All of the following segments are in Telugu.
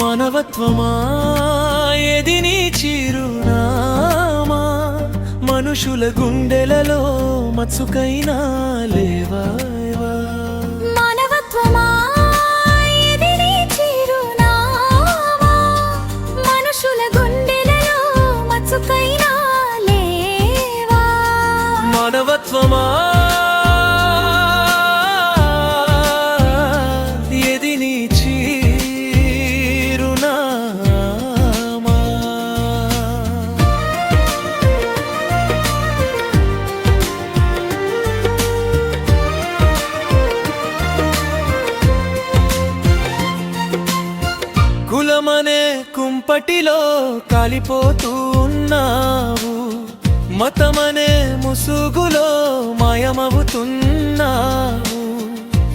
మానవత్వమా? ఎది నీ చిరునామా? మనుషుల గుండెలలో మచ్చుకైనా లేవా? మానవత్వమా? కులమనే కుంపటిలో కాలిపోతూ ఉన్నావు. మతమనే ముసుగులో మాయమవుతున్నావు.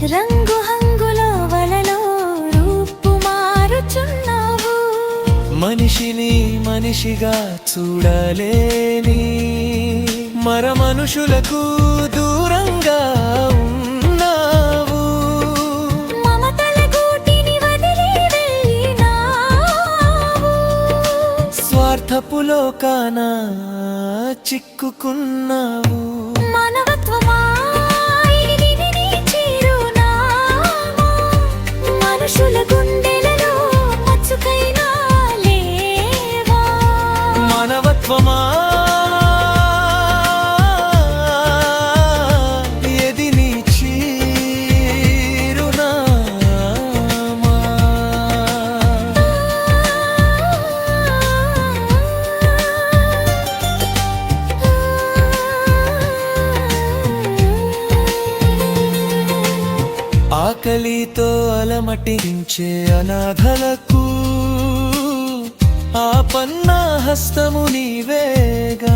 రంగు హంగుల వలలో రూపు మారుచున్నావు. మనిషిని మనిషిగా చూడలేని మర మనుషులకు లోకాన చిక్కుకున్నావు. మానవత్వమా? ఇది నీ చిరునామా. మనుషుల గుండెలలో మచ్చుకైనా లేవా? మానవత్వమా? ఆకలితో అలమటించే అనాథలకు ఆ పన్నా హస్తము నీవేగా.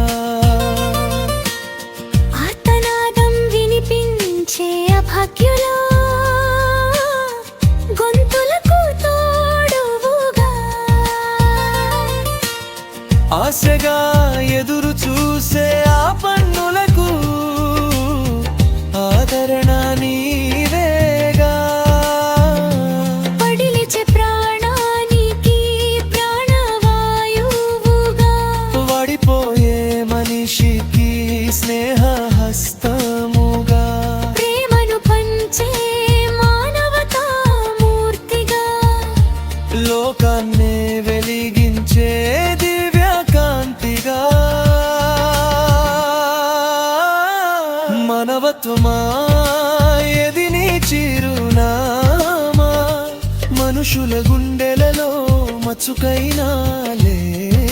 ఆర్తనాదం వినిపించే అభాగ్యులో గొంతులకు తోడువుగా. ఆశగా ఎదురు చూసే మనిషికి స్నేహ హస్తముగా ప్రేమను పంచే మానవతామూర్తిగా లోకాన్నే వెలిగించే దివ్య కాంతిగా మానవత్వమా ఎది నీ చిరునామా? మనుషుల గుండెలలో మచ్చుకైనా లేవా?